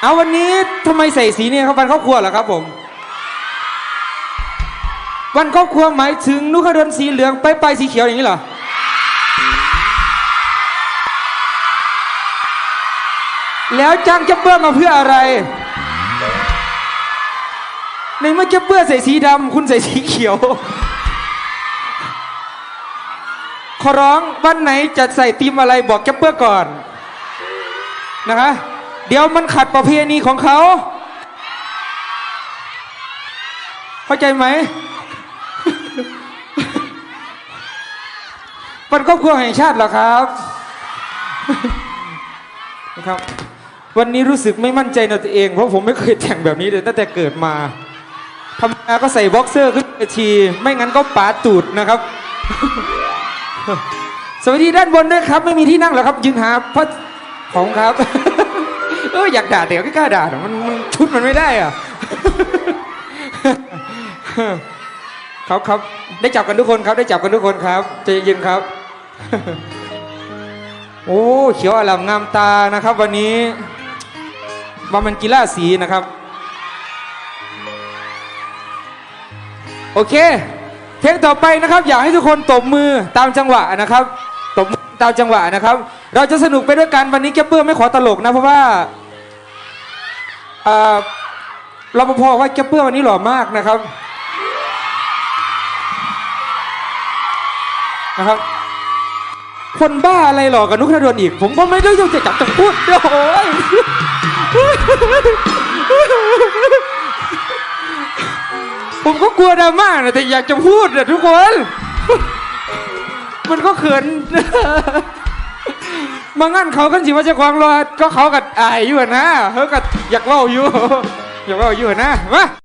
เอาวันนี้ทำไมใส่สีเนี่ยครับวันครอบครัวเหรอครับผม วันครอบครัวหมายถึงนุขดลสีเหลืองไปไปสีเขียวอย่างนี้เหรอแล้วจ้างเจับเบิ้มาเพื่ออะไร ในเมื่อเจับเบิ้ใส่สีดำคุณใส่สีเขียว ขอร้องวันไหนจะใส่ทีมอะไรบอกแกปเปอร์ก่อน นะคะ เดี๋ยวมันขัดประเพณีของเขา เข้าใจไหมวันครอบครัวแห่งชาติเหรอครับนะครับ วันนี้รู้สึกไม่มั่นใจในตัวเอง เพราะผมไม่เคยแต่งแบบนี้เลยตั้งแต่เกิดมาทำงานก็ใส่บ็อกเซอร์ขึ้นเวที ไม่งั้นก็ป๋าตูดนะครับ สวัสดีด้านบนด้วยครับ ไม่มีที่นั่งหรอครับ ยืนหาพระ ของครับเอออยากด่าแต่ก็กล้าด่ามันมันชุดมันไม่ได้อะครับครับได้จับกันทุกคนครับ ได้จับกันทุกคนครับใจเย็นครับ โอ้เขียวอลามงามตานะครับ วันนี้ว่ามันกีฬาสีนะครับ โอเค เพลงต่อไปนะครับ อยากให้ทุกคนตบมือตามจังหวะนะครับ ตามจังหวะนะครับ เราจะสนุกไปด้วยกันวันนี้แกเปอร์ไม่ขอตลกนะเพราะว่าเอ่อรปภว่าแกเปอร์วันนี้หล่อมากนะครับนะครับ คนบ้าอะไรหล่อกับนุกธนดลอีก ผมก็ไม่ได้จะจับจะพูดโอ้ยผมก็กลัวดราม่านะแต่อยากจะพูดนะทุกคน มันก็เขินมางั้นเขากันสิว่าจะควางรอก็เขากัดอายอยู่นะเขากัดอยากเล่าอยู่ อยากเล่าอยู่นะมา